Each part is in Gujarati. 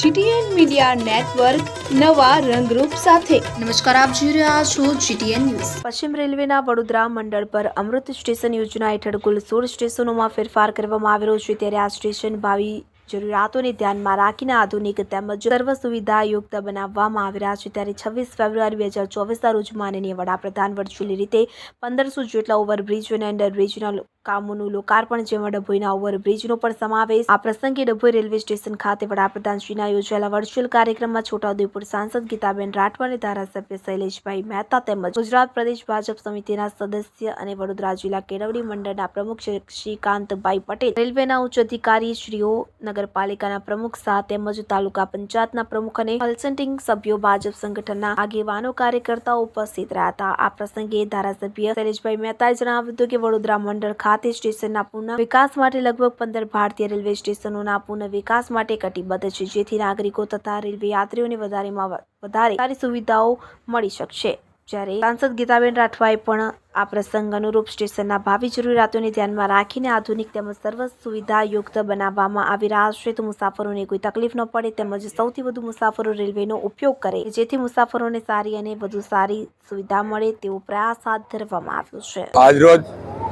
જીટીએન મીડિયા નેટવર્ક નવા રંગરૂપ સાથે. નમસ્કાર આપ જોઈ રહ્યા છો જીટીએન ન્યૂઝ. પશ્ચિમ રેલવેના વડોદરા મંડળ પર અમૃત સ્ટેશન યોજના હેઠળ કુલ સોળ સ્ટેશનોમાં ફેરફાર કરવામાં આવેલો છે. ત્યારે આ સ્ટેશન ભાવિ જરૂરિયાતોને ધ્યાનમાં રાખીને આધુનિક તેમજ સર્વ સુવિધાયુક્ત બનાવવામાં આવી રહ્યા છે. ત્યારે છવ્વીસ ફેબ્રુઆરી બે હજાર ચોવીસના રોજ માનનીય વડાપ્રધાન વર્ચ્યુઅલી રીતે પંદરસો જેટલા ઓવરબ્રિજ અને અંડરબ્રિજના કામોનું લોકાર્પણ, જેમાં ડભોઈના ઓવરબ્રિજનો પણ સમાવેશ. આ પ્રસંગે ડભોઈ રેલવે સ્ટેશન ખાતે વડાપ્રધાનશ્રીના યોજાયેલા વર્ચ્યુઅલ કાર્યક્રમમાં છોટાઉદેપુર સાંસદ ગીતાબેન રાઠવા અને ધારાસભ્ય શૈલેષભાઈ મહેતા તેમજ ગુજરાત પ્રદેશ ભાજપ સમિતિના સદસ્ય અને વડોદરા જિલ્લા કેળવણી મંડળના પ્રમુખ શ્રીકાંતભાઈ પટેલ, રેલવેના ઉચ્ચ અધિકારી શ્રીઓ, નગરપાલિકાના પ્રમુખ શાહ તેમજ તાલુકા પંચાયતના પ્રમુખ અને કન્સલ્ટિંગ સભ્યો ભાજપ સંગઠનના આગેવાનો કાર્યકર્તાઓ ઉપસ્થિત રહ્યા હતા. આ પ્રસંગે ધારાસભ્ય શૈલેષભાઈ મહેતાએ જણાવ્યું હતું કે વડોદરા મંડળ ખાતે સ્ટેશનના પુનઃ વિકાસ માટે લગભગ પંદર ભારતીય રેલવે સ્ટેશનોના પુનઃ વિકાસ માટે કટિબદ્ધ છે, જેથી નાગરિકો તથા રેલવે યાત્રીઓને વધારેમાં વધારે સારી સુવિધાઓ મળી શકશે. જ્યારે સાંસદ ગીતાબેન રાઠવાએ પણ આ પ્રસંગ અનુરૂપ સ્ટેશનના ભાવિ જરૂરિયાતોને ધ્યાનમાં રાખીને આધુનિક તેમજ સર્વ સુવિધાયુક્ત બનાવવામાં આવી રહ્યા છે, તો મુસાફરોને કોઈ તકલીફ ન પડે તેમજ સૌથી વધુ મુસાફરો રેલવેનો ઉપયોગ કરે, જેથી મુસાફરોને સારી અને વધુ સારી સુવિધા મળે તેવો પ્રયાસ હાથ ધરવામાં આવ્યો છે. આજરોજ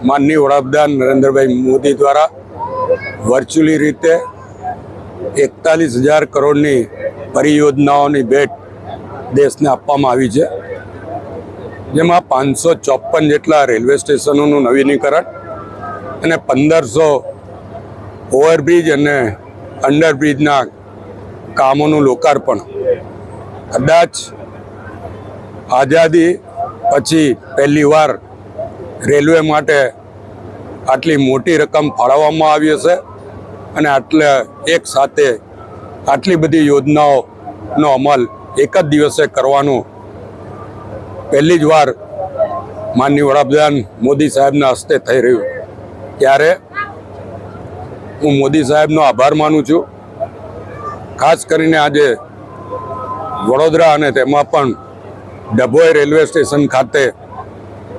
માનનીય વડાપ્રધાન નરેન્દ્રભાઈ મોદી દ્વારા વર્ચ્યુઅલી રીતે એકતાલીસ હજાર કરોડની પરિયોજનાઓની ભેટ દેશને આપવામાં આવી છે. જેમાં પાંચસો ચોપન જેટલા રેલવે સ્ટેશનોનું નવીનીકરણ અને પંદરસો ઓવરબ્રિજ અને અંડરબ્રિજના કામોનું લોકાર્પણ. કદાચ આઝાદી પછી પહેલીવાર રેલવે માટે આટલી મોટી રકમ ફાળવવામાં આવી હશે અને આટલે એક સાથે આટલી બધી યોજનાઓનો અમલ એક જ દિવસે કરવાનું પહેલી જ વાર માનનીય વડાપ્રધાન મોદી સાહેબના હસ્તે થઈ રહ્યું. ત્યારે હું મોદી સાહેબનો આભાર માનું છું. ખાસ કરીને આજે વડોદરા અને તેમાં પણ ડભોઈ રેલવે સ્ટેશન ખાતે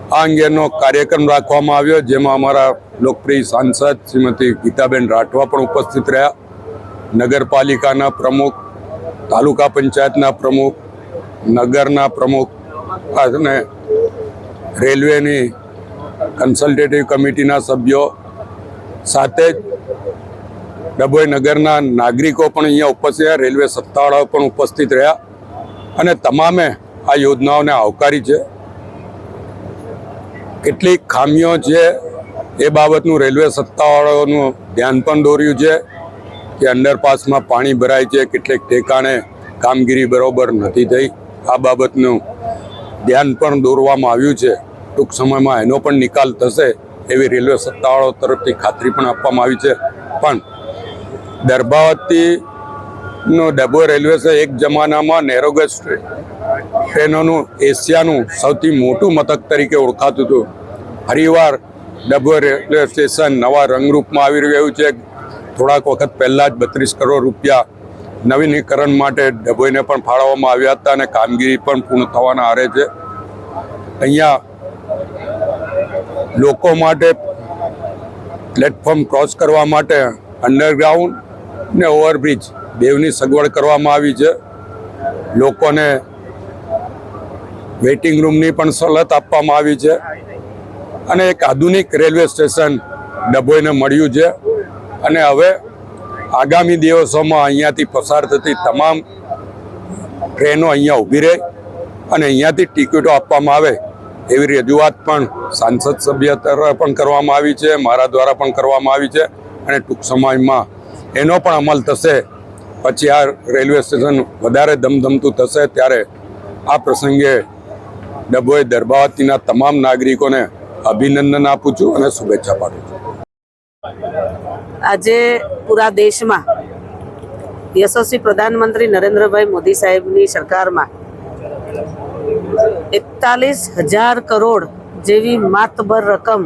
આ અંગેનો કાર્યક્રમ રાખવામાં આવ્યો, જેમાં અમારા લોકપ્રિય સાંસદ શ્રીમતી ગીતાબેન રાઠવા પણ ઉપસ્થિત રહ્યા. નગરપાલિકાના પ્રમુખ, તાલુકા પંચાયતના પ્રમુખ, નગરના પ્રમુખ અને રેલવેની કન્સલ્ટેટિવ કમિટીના સભ્યો સાથે જ ડભોઈ નગરના નાગરિકો પણ અહીંયા ઉપસ્થિત રહ્યા, રેલવે સત્તાવાળાઓ પણ ઉપસ્થિત રહ્યા. અને તમામે આ યોજનાઓને આવકારી છે. કેટલીક ખામીઓ છે એ બાબતનું રેલવે સત્તાવાળાઓનું ધ્યાન પણ દોર્યું છે કે અંડરપાસમાં પાણી ભરાય છે, કેટલીક ઠેકાણે કામગીરી બરોબર નથી થઈ. આ બાબતનું ધ્યાન પણ દોરવામાં આવ્યું છે. ટૂંક સમયમાં એનો પણ નિકાલ થશે એવી રેલવે સત્તાવાળાઓ તરફથી ખાતરી પણ આપવામાં આવી છે. પણ દરબાવતીનો ડબો રેલવે છે, એક જમાનામાં નેરોગેજ ટ્રેનોનું એશિયાનું સૌથી મોટું મથક તરીકે ઓળખાતું હતું. હરિવાર ડભોઈ રેલવે સ્ટેશન નવા રંગરૂપમાં આવી રહ્યું છે. થોડાક વખત પહેલાં જ બત્રીસ કરોડ રૂપિયા નવીનીકરણ માટે ડભોઈને પણ ફાળવવામાં આવ્યા હતા અને કામગીરી પણ પૂર્ણ થવાના આરે છે. અહીંયા લોકો માટે પ્લેટફોર્મ ક્રોસ કરવા માટે અંડરગ્રાઉન્ડ ને ઓવરબ્રિજ બેવની સગવડ કરવામાં આવી છે. લોકોને વેઇટિંગ રૂમની પણ સવલત આપવામાં આવી છે. અને એક આધુનિક રેલવે સ્ટેશન ડભોઈને મળ્યું છે. અને હવે આગામી દિવસોમાં અહીંયાથી પસાર થતી તમામ ટ્રેનો અહીંયા ઊભી રહે અને અહીંયાથી ટિકિટો આપવામાં આવે એવી રજૂઆત પણ સાંસદ સભ્ય તરફ પણ કરવામાં આવી છે, મારા દ્વારા પણ કરવામાં આવી છે અને ટૂંક સમયમાં એનો પણ અમલ થશે. પછી આ રેલવે સ્ટેશન વધારે ધમધમતું થશે ત્યારે આ પ્રસંગે ડભોઈ દરબાવતીના તમામ નાગરિકોને અભિનંદન આપું છું અને શુભેચ્છા પાઠવું છું. આજે પૂરા દેશમાં યશસ્વી પ્રધાનમંત્રી નરેન્દ્રભાઈ મોદી સાહેબની સરકારમાં એકતાલીસ હજાર કરોડ જેવી માતબર રકમ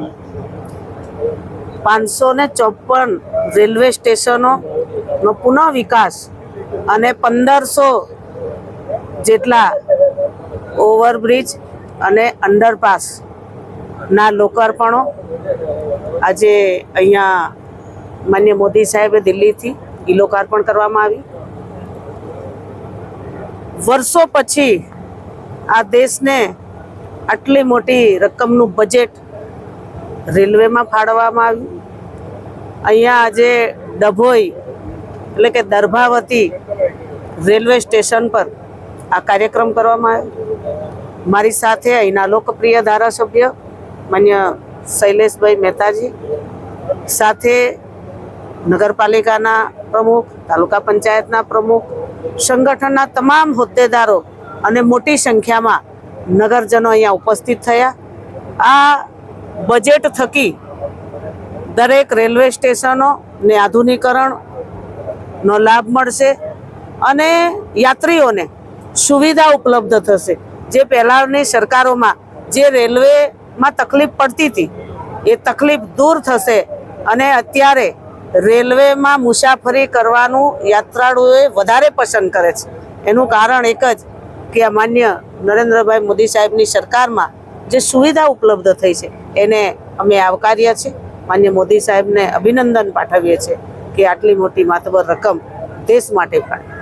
પાંચસો ને ચોપન રેલવે સ્ટેશનોનો પુનઃ વિકાસ અને પંદરસો જેટલા ઓવરબ્રિજ અને અંડરપાસના લોકાર્પણો. આજે અહીંયા માન્ય મોદી સાહેબે દિલ્હીથી એ લોકાર્પણ કરવામાં આવી. વર્ષો પછી આ દેશને આટલી મોટી રકમનું બજેટ રેલવેમાં ફાળવવામાં આવ્યું. અહીંયા આજે ડભોઈ એટલે કે દર્ભાવતી રેલવે સ્ટેશન પર આ કાર્યક્રમ કરવામાં આવ્યો. મારી સાથે અહીંના લોકપ્રિય ધારાસભ્ય માન્ય શૈલેષભાઈ મહેતાજી, સાથે નગરપાલિકાના પ્રમુખ, તાલુકા પંચાયતના પ્રમુખ, સંગઠનના તમામ હોદ્દેદારો અને મોટી સંખ્યામાં નગરજનો અહીંયા ઉપસ્થિત થયા. આ બજેટ થકી દરેક રેલવે સ્ટેશનો ને આધુનિકરણનો લાભ મળશે અને યાત્રીઓને સુવિધા ઉપલબ્ધ થશે. જે પહેલાંની સરકારોમાં જે રેલવેમાં તકલીફ પડતી હતી, એ તકલીફ દૂર થશે અને અત્યારે રેલવેમાં મુસાફરી કરવાનું યાત્રાળુઓએ વધારે પસંદ કરે છે. એનું કારણ એક જ કે માન્ય નરેન્દ્રભાઈ મોદી સાહેબની સરકારમાં જે સુવિધા ઉપલબ્ધ થઈ છે, એને અમે આવકાર્યા છે. માન્ય મોદી સાહેબને અભિનંદન પાઠવીએ છીએ કે આટલી મોટી માતબર રકમ દેશ માટે ફાળવી